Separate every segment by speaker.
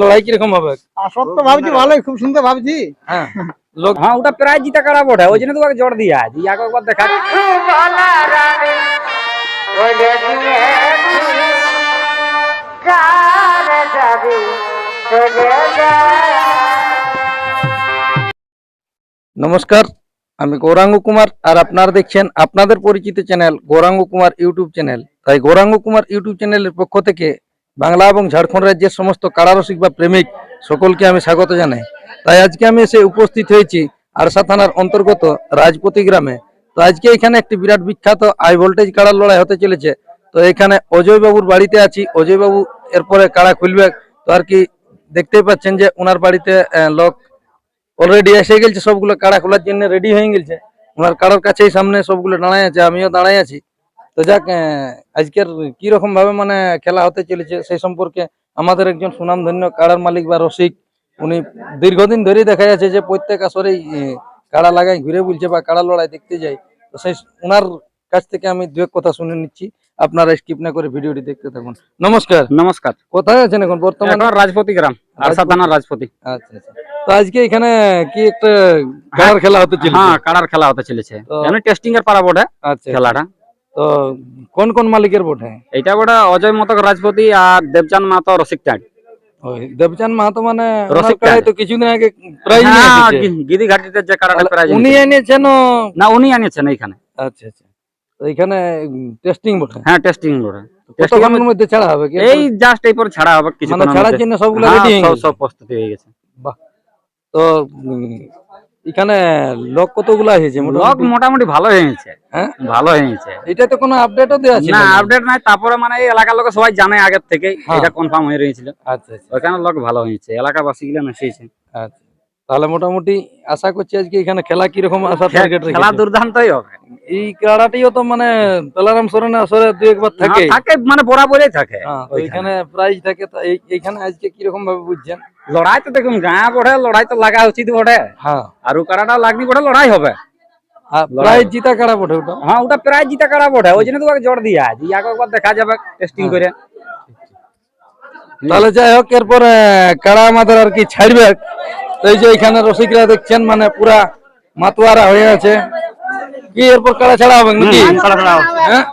Speaker 1: লড়াই কীরকম হবে?
Speaker 2: আসর তো ভাবছি ভালোই খুব সুন্দর ভাবছি।
Speaker 1: হ্যাঁ। লোক
Speaker 3: হ্যাঁ ওটা প্রায় জিতা কারা বটে ওই জন্য তোমাকে জোর দিয়া আছে। ইয়াকে একবার দেখা।
Speaker 1: নমস্কার আমি গৌরাঙ্গ কুমার আর আপনারা দেখছেন আপনাদের পরিচিত channel Gauranga Kumar YouTube channel. তাই গৌরাঙ্গ কুমার ইউটিউব চ্যানেলের পক্ষ থেকে বাংলা এবং ঝাড়খণ্ড রাজ্যের সমস্ত কারারসিক বা প্রেমিক সকলকে আমি স্বাগত জানাই। তাই আজকে আমি এসে উপস্থিত হয়েছি আরসা থানার অন্তর্গত রাজপতি গ্রামে। তো আজকে এখানে একটি বিরাট বিখ্যাত আই ভোল্টেজ কাড়ার লড়াই হতে চলেছে। তো এখানে অজয় বাবুর বাড়িতে আছি। অজয় বাবু এরপরে কাড়া খুলবে, তো আর কি দেখতেই পাচ্ছেন যে ওনার বাড়িতে লোক অলরেডি এসে গেছে। সবগুলো কাড়া খোলার জন্য রেডি হয়ে গেছে। ওনার কাড়ার কাছেই সামনে সবগুলো দাঁড়ায় আছে, আমিও দাঁড়াই আছি। তো যাক আজকের কি রকম ভাবে মানে খেলা হতে চলেছে সেই সম্পর্কে আমাদের একজন সুনামধন্য কাড়ার মালিক বা রসিক উনি দীর্ঘদিন ধরেই দেখা যাচ্ছে যে প্রত্যেক আসরেই কাড়া লাগাই ঘুরে বলছে বা কাড়া লড়াই দেখতে যাই তো সেই ওনার কাছ থেকে আমি দু এক কথা শুনে নিচ্ছি। আপনারা স্কিপ না করে ভিডিওটি দেখতে থাকুন। নমস্কার।
Speaker 3: নমস্কার।
Speaker 1: কোথায় আছেন এখন বর্তমানে?
Speaker 3: রাজপতি গ্রাম আরসা রাজপতি।
Speaker 1: আচ্ছা আচ্ছা। তো আজকে এখানে কি একটা কাড়ার খেলা হতে চলেছে?
Speaker 3: হ্যাঁ কাড়ার খেলা হতে চলেছে। টেস্টিং এর পারা বটে
Speaker 1: আচ্ছা।
Speaker 3: খেলাটা।
Speaker 1: তো কোন কোন মালিকের বটে
Speaker 3: এইটা বটে অজয় মতক রাজপতি আর দেবচাঁদ মাতো রসিক চাঁদ
Speaker 1: ওই দেবচাঁদ মাহাতো মানে
Speaker 3: রসিক চাঁদ।
Speaker 1: তো কিছুদিন আগে প্রাইজ নিয়ে
Speaker 3: হ্যাঁ,
Speaker 1: এসেছে।
Speaker 3: গি- গিরি ঘাটিতে যে
Speaker 1: তাহলে
Speaker 3: প্রাইজ
Speaker 1: উনি
Speaker 3: এনেছে।
Speaker 1: এনেছেন
Speaker 3: না উনি আনিয়েছেন এইখানে।
Speaker 1: আচ্ছা আচ্ছা। তো এখানে টেস্টিং বটে?
Speaker 3: হ্যাঁ টেস্টিং বটে। Testing
Speaker 1: কতক্ষণের মধ্যে ছাড়া হবে
Speaker 3: এই জাস্ট এই পর ছাড়া হবে কিছু
Speaker 1: মানে ছাড়ার জন্য সবগুলো রেডি হয়ে গেছে।
Speaker 3: সব প্রস্তুতি হয়ে গেছে।
Speaker 1: বাহ। তো এখানে লোক কতগুলা হয়েছে?
Speaker 3: লক
Speaker 1: মোটামুটি?
Speaker 3: ভালো হয়েছে।
Speaker 1: হ্যাঁ?
Speaker 3: ভালো হয়েছে।
Speaker 1: এটা তো কোনো আপডেটও দেওয়া ছিল
Speaker 3: না। আপডেট নাই। তারপরে মানে এই এলাকার লোক সবাই জানে আগের থেকে
Speaker 1: হ্যাঁ।
Speaker 3: এটা কনফার্ম হয়ে রয়েছিল।
Speaker 1: আচ্ছা ওখানে
Speaker 3: লক লোক ভালো হয়েছে। এলাকাবাসী গুলো মেসেছে
Speaker 1: আচ্ছা। তাহলে মোটামুটি আশা করছি আজকে এখানে খেলা কীরকম আশা টার্গেট
Speaker 3: খেলা দুর্দান্তই হবে।
Speaker 1: এই খেলাটিও তো মানে বেলারাম সরেনের আসরে দু একবার থাকে।
Speaker 3: হ্যাঁ, থাকে মানে বরাবরই থাকে।
Speaker 1: হ্যাঁ, তো এখানে প্রাইজ থাকে তো এইখানে আজকে কীরকম ভাবে বুঝছেন?
Speaker 3: লড়াই তো দেখুন গাঁ বড়ে লড়াই তো লাগা উচিত বটে।
Speaker 1: হ্যাঁ।
Speaker 3: আর কারাটা লাগনি বটে লড়াই হবে।
Speaker 1: আর প্রাইজ জিতা কাড়া বটে ওটা?
Speaker 3: হ্যাঁ ওটা প্রায় জিতা কারা বটে? ওই জন্য তোমাকে জোর দিয়া। আছে ইয়াকে একবার দেখা যাবে টেস্টিং করে।
Speaker 1: তাহলে যাই হোক এরপর কাড়া আমাদের আর কি ছাড়বে? তো এই যে এখানে রসিকরা দেখছেন মানে পুরা মাতোয়ারা হয়ে আছে। কি এরপর কাড়া ছাড়া হবে নাকি? হ্যাঁ?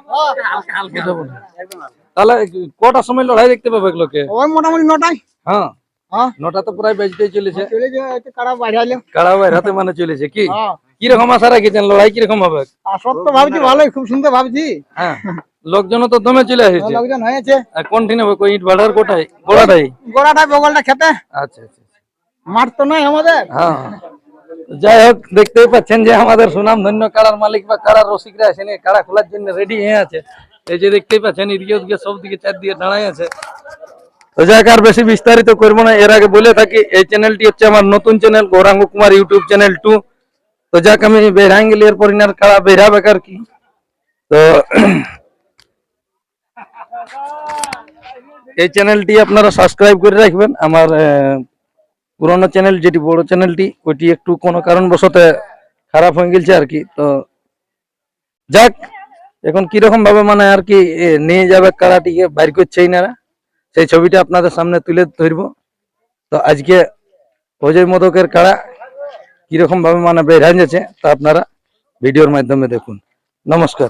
Speaker 1: তাহলে কটার সময় লড়াই দেখতে পাবে এগুলোকে?
Speaker 2: মোটামুটি নটায়।
Speaker 1: হ্যাঁ।
Speaker 2: হ্যাঁ।
Speaker 1: নটা তো প্রায় বেজতেই চলেছে।
Speaker 2: চলে যে একটু কারা বাইরে আইলে
Speaker 1: কাড়া বাইর হাতে মানে চলেছে কি?
Speaker 2: হ্যাঁ।
Speaker 1: কীরকম আশা রাখেছেন? লড়াই কীরকম হবে?
Speaker 2: আসর তো ভাবছি ভালোই খুব সুন্দর ভাবছি।
Speaker 1: হ্যাঁ। লোকজন তো দমে চলে এসেছে।
Speaker 2: লোকজন হয়েছে।
Speaker 1: আর কোনটি নেবে? ইট ভাড়ার কোটাই গোড়াটাই
Speaker 2: গোড়াটা বগলটা খেতে।
Speaker 1: আচ্ছা আচ্ছা।
Speaker 2: মাঠ নাই আমাদের।
Speaker 1: হ্যাঁ। যাই হোক, দেখতেই পাচ্ছেন যে আমাদের সুনাম ধন্য কাড়ার মালিক বা কাড়ার রসিকরা এসে কাড়া খোলার জন্য রেডি হয়ে আছে। এই যে দেখতেই পাচ্ছেন, এদিকে ওদিকে সব দিকে চারদিকে দাঁড়াই আছে। তো যাক আর বেশি বিস্তারিত করব না, এর আগে বলে থাকি, এই চ্যানেলটি হচ্ছে আমার নতুন channel Gauranga Kumar YouTube channel two তো যাক আমি বেড়াই গেলি এরপর ইনার কাড়া বেড়াবে আর কি? তো এই চ্যানেলটি আপনারা সাবস্ক্রাইব করে রাখবেন। আমার পুরোনো চ্যানেল যেটি বড় চ্যানেলটি ওইটি একটু কোনো কারণবশত খারাপ হয়ে গেছে আর কি। তো যাক, এখন কীরকম ভাবে মানে আর কি নিয়ে যাবে, কারাটিকে বাইর করছে ইনারা, সেই ছবিটা আপনাদের সামনে তুলে ধরবো। তো আজকে অজয় মোদকের কাড়া কীরকম ভাবে মানে হয়ে যাচ্ছে, তা আপনারা ভিডিওর মাধ্যমে দেখুন। নমস্কার।